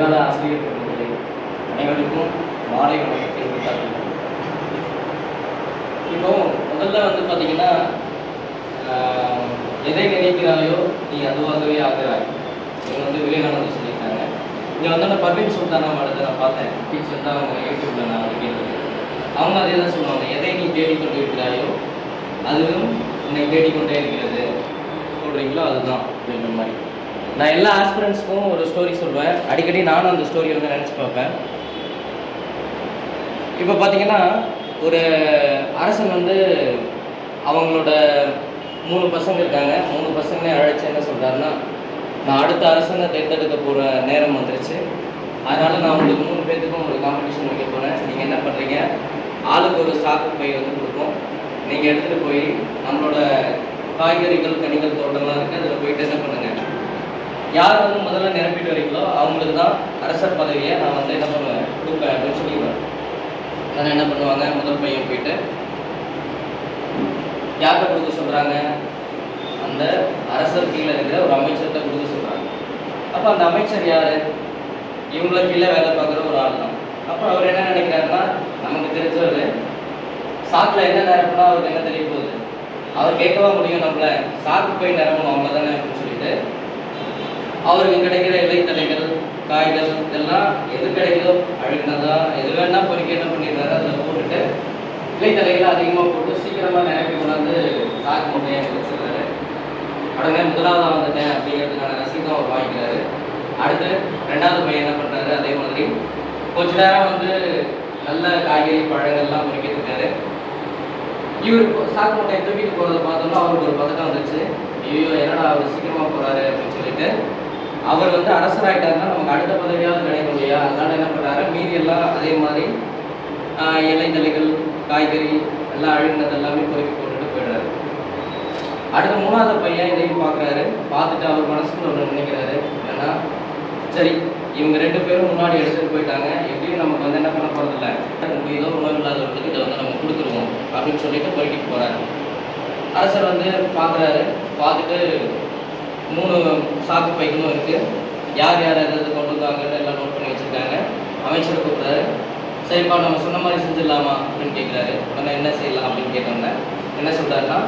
எதிர்கால ஆசிரியர் பெருமக்களே அனைவருக்கும் மாலை வணக்கத்தை உரித்தாக்குகிறேன் இப்போ முதல்ல வந்து பார்த்தீங்கன்னா எதை நினைக்கிறாயோ நீ அதுவாகவே ஆகிறாய். இவங்க வந்து விவேகானந்தர் சொல்லியிருக்காங்க. இங்கே வந்து அந்த பர்வீன் சுல்தானா மாடத்தை நான் பார்த்தேன். பீச் வந்து அவங்க யூடியூப்ல நான் அப்படின்னு கேட்டது அவங்க அதே தான் சொல்லுவாங்க எதை நீ தேடிக்கொண்டு இருக்கிறாயோ அதுவும் உன்னை தேடிக்கொண்டே இருக்கிறது. சொல்கிறீங்களோ அதுதான். அப்படின்ற மாதிரி. நான் எல்லா ஆஸ்பிரண்ட்ஸ்க்கும் ஒரு ஸ்டோரி சொல்லுவேன் அடிக்கடி நானும் அந்த ஸ்டோரி வந்து நினச்சி பார்ப்பேன். இப்போ பார்த்தீங்கன்னா ஒரு அரசன் வந்து அவங்களோட மூணு பசங்க இருக்காங்க. மூணு பசங்களையும் அழைச்சி என்ன சொல்கிறாருன்னா நான் அடுத்த அரசனை தேர்ந்தெடுக்க போகிற நேரம் வந்துருச்சு. அதனால் நான் உங்களுக்கு மூணு பேர்த்துக்கும் ஒரு காம்படிஷன் வைக்க போகிறேன் நீங்கள் என்ன பண்ணுறீங்க ஆளுக்கு ஒரு சாக்கு பை வந்து கொடுப்போம். நீங்கள் எடுத்துகிட்டு போய் நம்மளோட காய்கறிகள் கனிகள் தோட்டம்லாம் இருக்குது அதில் போயிட்டு என்ன பண்ணுங்கள் யார் வந்து முதல்ல நிரப்பிட்டு வரீங்களோ அவங்களுக்கு தான் அரசர் பதவியை நான் வந்து என்ன பண்ணுவேன்? கொடுப்பேன் அப்படின்னு சொல்லிடுவேன். அதனால் என்ன பண்ணுவாங்க? முதல் பையன் போயிட்டு யார்கிட்ட கொடுக்க சொல்கிறாங்க அந்த அரசர் கீழே இருக்கிற ஒரு அமைச்சர்கிட்ட கொடுக்க சொல்கிறாங்க அப்போ அந்த அமைச்சர் யார்? இவங்கள கீழே வேலை பார்க்குற ஒரு ஆள் தான். அப்போ அவர் என்ன நினைக்கிறாருன்னா நமக்கு தெரிஞ்சவர் சாக்கில் என்ன நிரப்புனா அவருக்கு என்ன தெரிய போகுது? அவர் கேட்கவா முடியும் நம்மளை? சாக்கு போய் நிரப்பணும் அவ்வளோதானே அப்படின்னு சொல்லிட்டு அவருக்கு கிடைக்கிற இலைத்தலைகள் காய்கள் இதெல்லாம் எது கிடைக்குதோ அழுகினதா எது வேணா பொறிக்க என்ன பண்ணிடுறாரு அதில் போட்டுட்டு இலைத்தலைகளை அதிகமாக போட்டு சீக்கிரமாக நிரப்பி கொண்டாந்து சாக்கு மூட்டையை வச்சுருக்காரு. உடனே முதலாவதாக வந்துட்டேன் அப்படிங்கிறதுக்கான ரசீதம் அவர் வாங்கிக்கிறாரு. அடுத்து ரெண்டாவது பையன் என்ன பண்ணுறாரு அதே மாதிரி கொஞ்ச நேரம் வந்து நல்ல காய்கறி பழங்கள்லாம் பொறிக்கிட்டு இருக்காரு. இவர் சாக்கு மூட்டையை தூக்கிட்டு போகிறத பார்த்தோம்னா அவருக்கு ஒரு பதட்டம் வந்துச்சு ஐயோ என்னடா அவர் சீக்கிரமாக போகிறாரு அப்படின்னு சொல்லிட்டு அவர் வந்து அரசராயிட்டாருன்னா நமக்கு அடுத்த பதவியாவது கிடைக்கும் இல்லையா? அதனால என்ன பண்ணுறாரு மீதி எல்லாம் அதே மாதிரி ஆஹ், இலைத்தலைகள் காய்கறி எல்லாம் அழுகினது எல்லாமே பொறுக்கி போட்டுட்டு போயிடுறாரு. அடுத்த மூணாவது பையன் இதையும் பார்க்குறாரு பார்த்துட்டு அவர் மனசுக்குள்ள ஒன்று நினைக்கிறாரு. ஏன்னா சரி இவங்க ரெண்டு பேரும் முன்னாடி எடுத்துகிட்டு போயிட்டாங்க. எப்படியும் நமக்கு வந்து என்ன பண்ண போகிறதில்ல முடியுதோ உணவு இல்லாதவர்களுக்கு இதை வந்து நம்ம கொடுத்துருவோம் அப்படின்னு சொல்லிட்டு பொறுக்கிட்டு போகிறாரு அரசர் வந்து பார்க்குறாரு பார்த்துட்டு மூணு சாக்கு பைகளும் இருக்குது யார் யார் எது எது கொண்டு வந்தாங்கன்னு எல்லாம் நோட் பண்ணி வச்சுருக்காங்க. அமைச்சர் கூப்பிட்றாரு. சரிப்பா நம்ம சொன்ன மாதிரி செஞ்சிடலாமா அப்படின்னு கேட்குறாரு உடனே என்ன செய்யலாம் அப்படின்னு கேட்டோன்னே என்ன சொல்கிறாருன்னா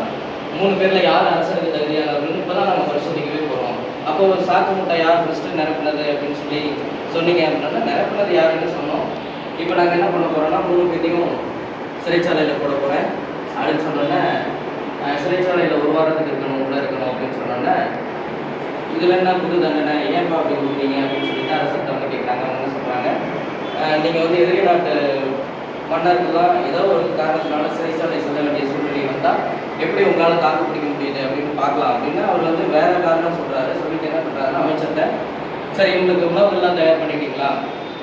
மூணு பேரில் யார் அரசருக்கு தகுதியானவர்கள் இப்போ தான் நம்ம பரிசோதிக்கவே போகிறோம் அப்போ ஒரு சாக்கு முட்டை யார் ஃபஸ்ட்டு நிரப்புனது அப்படின்னு சொல்லி சொன்னீங்க அப்படின்னா நிரப்புனது யாருன்னு சொன்னோம். இப்போ நாங்கள் என்ன பண்ண போகிறோம்னா மூணு பேரையும் சிறைச்சாலையில் போட போகிறேன் அப்படின்னு சொன்னோன்னே சிறைச்சாலையில் ஒரு வாரத்துக்கு இருக்கணும் உள்ளே இருக்கணும் அப்படின்னு சொன்னோன்னே இதில் என்ன புது தண்டனை ஏன்பா அப்படி கொடுக்குறீங்க அப்படின்னு சொல்லிட்டு அரசு வந்து கேட்குறாங்க அவங்க என்ன சொல்கிறாங்க நீங்கள் வந்து எதிரி நாட்டு தான் ஏதோ ஒரு காரணத்தினால சிறைச்சாலை செல்ல வேண்டிய சூழ்நிலை வந்தால் எப்படி உங்களால் தாக்கு பிடிக்க முடியுது அப்படின்னு பார்க்கலாம் அப்படின்னு அவர் வந்து வேறு காரணம் சொல்கிறாரு சொல்லிட்டு என்ன பண்ணுறாருன்னா அமைச்சர்கிட்ட சரி உங்களுக்கு உணவுகள்லாம் தயார் பண்ணிட்டீங்களா?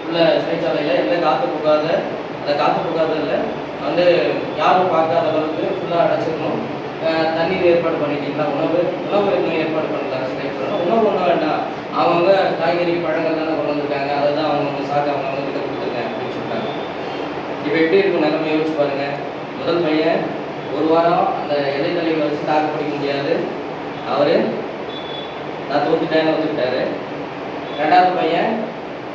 உள்ள சிறைச்சாலையில் எந்த காற்று புகாத? அந்த காற்று புகாததில் வந்து யாரும் பார்க்காத அளவுக்கு ஃபுல்லாக அடைச்சிக்கணும் தண்ணீர் ஏற்பாடு பண்ணிட்டீங்களா? உணவு உணவு இன்னும் ஏற்பாடு பண்ணல சொல்லணும் உணவு ஒன்றும் வேண்டாம். அவங்கவுங்க காய்கறி பழங்கள் தானே கொண்டு வந்திருக்காங்க. அதை தான் அவங்கவுங்க சாப்பிட்டு அவங்கவுங்க கிட்ட கொடுத்துருங்க அப்படின்னு சொல்லிட்டாங்க இப்போ எப்படி இருக்கும் நிலைமை? யோசிச்சு பாருங்க. முதல் பையன் ஒரு வாரம் அந்த இலை வச்சு தாக்கு பிடிக்க முடியாது. அவரு நான் தோத்துட்டேன்னு ஒத்துக்கிட்டாரு ரெண்டாவது பையன்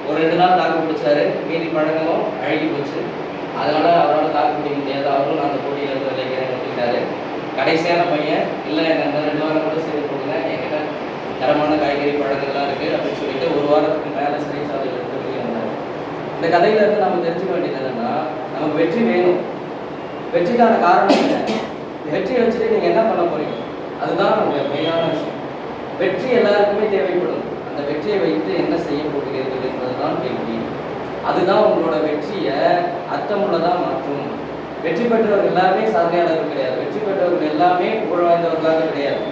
ஒரு ரெண்டு நாள் தாக்கு பிடிச்சாரு. மீதி பழங்களும் அழுகி போச்சு. அதனால அவரால் தாக்கு பிடிக்க முடியாது. அவரும் நான் அந்த போட்டியில் இருந்து விளைக்கிறேன்னு ஒத்துக்கிட்டாரு கடைசியான பையன் இல்லை ரெண்டு ரெண்டு வாரம் கூட சரி கொடுங்க என்கிட்ட தரமான காய்கறி பழங்கள்லாம் இருக்குது அப்படின்னு சொல்லிட்டு ஒரு வாரத்துக்கு மேலே சிறை சாலையில் வெளியே இந்த கதையில இருந்து நம்ம தெரிஞ்சுக்க வேண்டியது என்னன்னா நமக்கு வெற்றி வேணும். வெற்றிக்கான காரணம் என்ன? வெற்றியை வச்சுட்டு நீங்கள் என்ன பண்ண போறீங்க? அதுதான் நம்மளுடைய மெயினான விஷயம். வெற்றி எல்லாருக்குமே தேவைப்படும். அந்த வெற்றியை வைத்து என்ன செய்ய போகிறீர்கள் என்பதுதான் கேள்வி. அதுதான் உங்களோட வெற்றியை அர்த்தமுள்ளதாக மாற்றும். வெற்றி பெற்றவர்கள் எல்லாமே சாதனையாளர்கள் கிடையாது. வெற்றி பெற்றவர்கள் எல்லாமே புகழ் வாய்ந்தவர்களாக கிடையாது.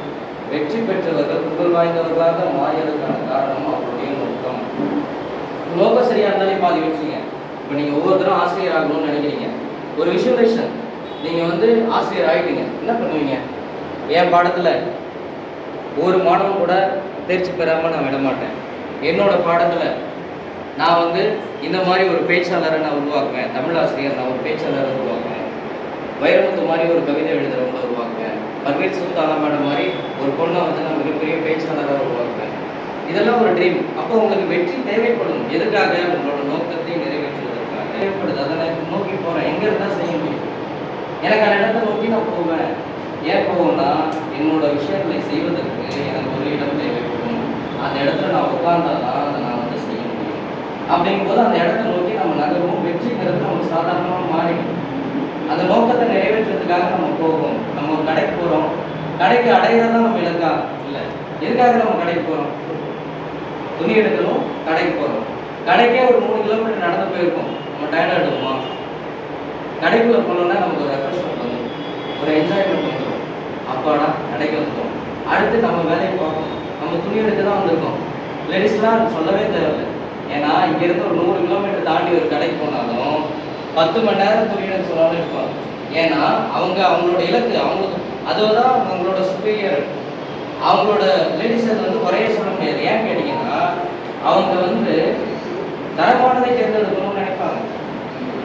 வெற்றி பெற்றவர்கள் புகழ் வாய்ந்தவர்களாக மாறியதற்கான காரணம் அவருடைய நோக்கம். நோக்கம் சரியா இருந்தாலே பாதி வெற்றிங்க. இப்போ நீங்கள் ஒவ்வொருத்தரும் ஆசிரியர் ஆகணும்னு நினைக்கிறீங்க. ஒரு விஷுவலேஷன் நீங்கள் வந்து ஆசிரியர் ஆகிட்டீங்க என்ன பண்ணுவீங்க? என் பாடத்தில் ஒரு மாணவன் கூட தேர்ச்சி பெறாமல் நான் விட மாட்டேன். என்னோட பாடத்தில் நான் வந்து இந்த மாதிரி ஒரு பேச்சாளரை நான் உருவாக்குவேன். தமிழ் ஆசிரியர் நான் ஒரு பேச்சாளரை உருவாக்குவேன். வைரமுத்து மாதிரி ஒரு கவிதை எழுதுறவங்கள வருவாங்க பர்வீர் சுல்தானா மேடம் மாதிரி ஒரு பொண்ணை வந்து நான் மிகப்பெரிய பேச்சாளராக உருவாக்குவேன். இதெல்லாம் ஒரு ட்ரீம் அப்போ உங்களுக்கு வெற்றி தேவைப்படும். எதுக்காக? உங்களோட நோக்கத்தை நிறைவேற்றுவதற்காக. தேவைப்படுது. அதை நான் நோக்கி போகிறேன் எங்கே இருந்தால் செய்ய முடியும்? எனக்கு அந்த இடத்தை நோக்கி நான் போவேன். ஏன் போவோம்னா என்னோட விஷயங்களை செய்வதற்கு எனக்கு ஒரு இடம் தேவைப்படும். அந்த இடத்துல நான் உட்கார்ந்தாதான் அதை நான் வந்து செய்ய முடியும். அப்படிங்கும்போது அந்த இடத்த நோக்கி நம்ம நகரும் வெற்றிங்கிறது நமக்கு சாதாரணமாக மாறிடும். அந்த நோக்கத்தை நிறைவேற்றுறதுக்காக நம்ம போகும். நம்ம ஒரு கடைக்கு போகிறோம் கடைக்கு அடையிறது தான் நம்ம இலக்கா? இல்லை. எதுக்காக நம்ம கடைக்கு போகிறோம் துணி எடுக்கணும் கடைக்கு போகிறோம் கடைக்கே ஒரு மூணு கிலோமீட்டர் நடந்து போயிருக்கோம். நம்ம டயர்ட் ஆகிடுவோமா கடைக்குள்ளே போனோம்னா நமக்கு ஒரு ரெஃப்ரெஷ்மெண்ட் வந்துடும் ஒரு என்ஜாய்மெண்ட் வந்துடும் அப்பாடா கடைக்கு வந்துடும் அடுத்து நம்ம வேலையை பார்க்கணும் நம்ம துணி எடுத்து தான் வந்திருக்கோம். லேடிஸ்லாம் சொல்லவே தேவையில்லை. ஏன்னா இங்கேருந்து ஒரு நூறு கிலோமீட்டர் தாண்டி ஒரு கடைக்கு போனாலும் பத்து மணி நேரம் துணி எடுக்க சொன்னாலும் இருப்பாங்க. ஏன்னா அவங்க அவங்களோட இலக்கு. அவங்களுக்கு அதுதான் அவங்களோட சுப்பீரியர் அவங்களோட லேடிஸ் அது வந்து குறைய சொல்ல முடியாது. ஏன் கேட்டிங்கன்னா அவங்க வந்து தரமானதை தேர்ந்தெடுக்கணும்னு நினைப்பாங்க.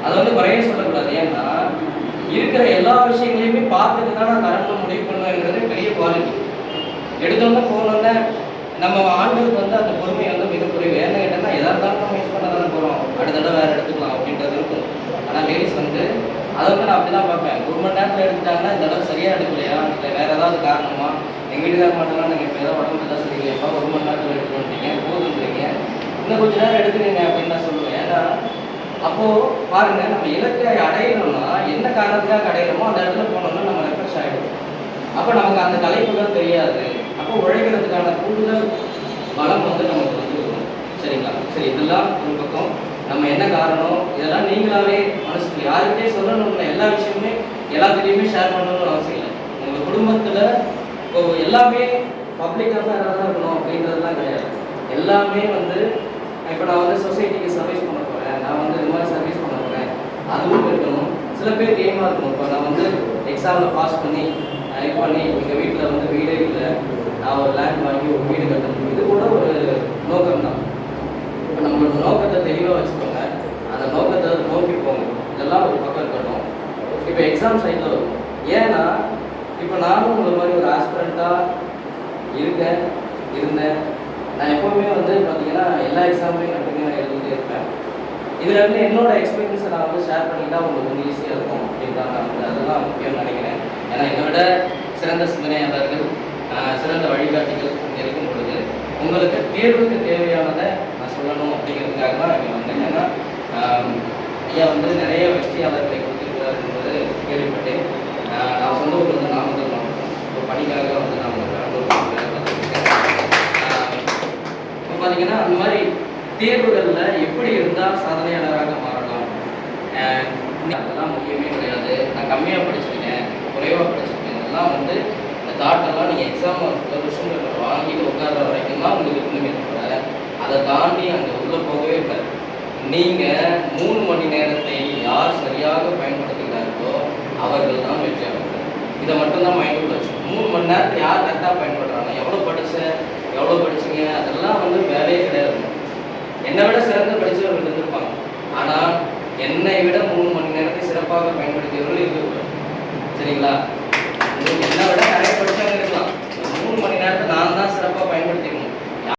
அதை வந்து குறைய சொல்லக்கூடாது. ஏன்னா இருக்கிற எல்லா விஷயங்களையுமே பார்த்துட்டு தான் நான் தரம்னு முடிவு பண்ணுவேங்கிறது பெரிய குவாலிட்டி எடுத்தோன்னே போனோன்னே நம்ம ஆண்களுக்கு வந்து அந்த பொறுமை வந்து மிக குறைவு ஏன்னு கேட்டோம்னா எதா இருந்தாலும் நம்ம யூஸ் பண்ண தானே போகிறோம் அடுத்த தடவை வேறு எடுத்துக்கலாம் அப்படின்றது இருக்கும் ஆனால் லேடிஸ் வந்து அளவுக்கு நான் அப்படி தான் பார்ப்பேன். ஒரு மணி நேரத்தில் எடுத்துட்டாங்கன்னா இந்த தடவை சரியாக எடுக்கலையா? இல்லை வேறு ஏதாவது காரணமா? எங்கள் வீட்டுக்கார மட்டும்லாம் நீங்கள் இப்போ ஏதாவது உடம்பு தான் சரியில்லையாப்பா ஒரு மணி நேரத்தில் எடுத்து போதுன்றீங்க. இன்னும் கொஞ்ச நேரம் எடுக்கிறீங்க அப்படின்னு நான் சொல்லுவேன். ஏன்னா அப்போது பாருங்க நம்ம இலக்கை அடையணும்னா என்ன காரணத்துக்காக அடையிறோமோ அந்த இடத்துல போனோம்னா நம்ம ரெஃப்ரெஷ் ஆகிடும் அப்போ நமக்கு அந்த கலைப்புகள் தெரியாது. அப்போ உழைக்கிறதுக்கான கூடுதல் பலம் வந்து நமக்கு வந்து சரிங்களா? சரி இதெல்லாம் ஒரு பக்கம். நம்ம என்ன காரணம்? இதெல்லாம் நீங்களாவே மனசுக்கு யாருக்கிட்டே சொல்லணும் இல்லை எல்லா விஷயமுமே எல்லாத்துலேயுமே ஷேர் பண்ணணும்னு அவசியம் இல்லை. உங்கள் குடும்பத்தில் இப்போ எல்லாமே பப்ளிக்காக தான் இருக்கணும் அப்படின்றதுலாம் கிடையாது. எல்லாமே வந்து இப்போ நான் வந்து சொசைட்டிக்கு சர்வீஸ் பண்ண போகிறேன் நான் வந்து இது மாதிரி சர்வீஸ் பண்ண போகிறேன் அதுவும் இருக்கணும். சில பேர் கேமாக இருக்கும் இப்போ நான் வந்து எக்ஸாமில் பாஸ் பண்ணி நான் இது பண்ணி எங்கள் வீட்டில் வந்து வீடே இல்லை. நான் ஒரு லேண்ட் வாங்கி ஒரு வீடு கட்டணும். இது கூட ஒரு நோக்கம் தான் இப்போ நம்மளோட நோக்கத்தை தெளிவாக வச்சுக்கோங்க. அந்த நோக்கத்தை நோக்கி போங்க. இதெல்லாம் ஒரு பக்கம் இருக்கட்டும். இப்போ எக்ஸாம் சைடில் வரும். ஏன்னா இப்போ நானும் உங்களை மாதிரி ஒரு ஆஸ்பிரண்ட்டாக இருக்கேன் இருந்தேன். நான் எப்போவுமே வந்து பார்த்தீங்கன்னா எல்லா எக்ஸாம்லையும் நான் எழுதிட்டே இருப்பேன். இதில் வந்து என்னோட எக்ஸ்பீரியன்ஸை நான் வந்து ஷேர் பண்ணிட்டா உங்களுக்கு வந்து ஈஸியாக இருக்கும் அப்படின்னு தான் நான் வந்து அதெல்லாம் முக்கியம் நினைக்கிறேன். ஏன்னா என்னை விட சிறந்த சிந்தனையாளர்கள் சிறந்த வழிகாட்டிகள் இருக்கும் பொழுது உங்களுக்கு தேர்வுக்கு தேவையானதை சொல்லணும் அப்படிங்கிறதுக்காக தான் இங்கே வந்தேன். ஏன்னா ஐயா வந்து நிறைய வெற்றியாளர்களை கொடுத்துருக்கிறார் என்பது கேள்விப்பட்டேன். நான் சொந்த ஊர் வந்து நாமக்கல் மாவட்டம் இப்போ பணிக்காக வந்து நான் வந்து பெரம்பலூர் இப்போ பார்த்தீங்கன்னா அந்த மாதிரி தேர்வுகளில் எப்படி இருந்தால் சாதனையாளராக மாறலாம்? அதெல்லாம் முக்கியமே கிடையாது. நான் கம்மியாக படிச்சிருக்கேன் குறைவாக படிச்சிருக்கேன். இதெல்லாம் வந்து இந்த தாட்டெல்லாம் நீங்கள் எக்ஸாம் ஒரு விஷயம் வாங்கிட்டு உட்கார்ற வரைக்கும் தான் உங்களுக்கு இருக்குமே தவிர அதை தாண்டி அங்கே உள்ளே போகவே இல்லை நீங்கள் மூணு மணி நேரத்தை யார் சரியாக பயன்படுத்துகிறார்களோ அவர்கள் தான் வெற்றியாளர்கள் இதை மட்டும்தான் மைண்டில் வச்சு மூணு மணி நேரத்தை யார் கரெக்டாக பயன்படுறாங்க எவ்வளோ படிச்ச எவ்வளோ படிச்சீங்க? அதெல்லாம் வந்து வேலையே கிடையாது. என்னை விட சிறந்த படித்தவர்கள் இருந்திருப்பாங்க. ஆனால் என்னை விட மூணு மணி நேரத்தை சிறப்பாக பயன்படுத்தியவர்கள் இருக்கக்கூடாது சரிங்களா? என்னை விட நிறைய படித்தவங்க இருக்கலாம். மூணு மணி நேரத்தை நான் தான் சிறப்பாக பயன்படுத்தி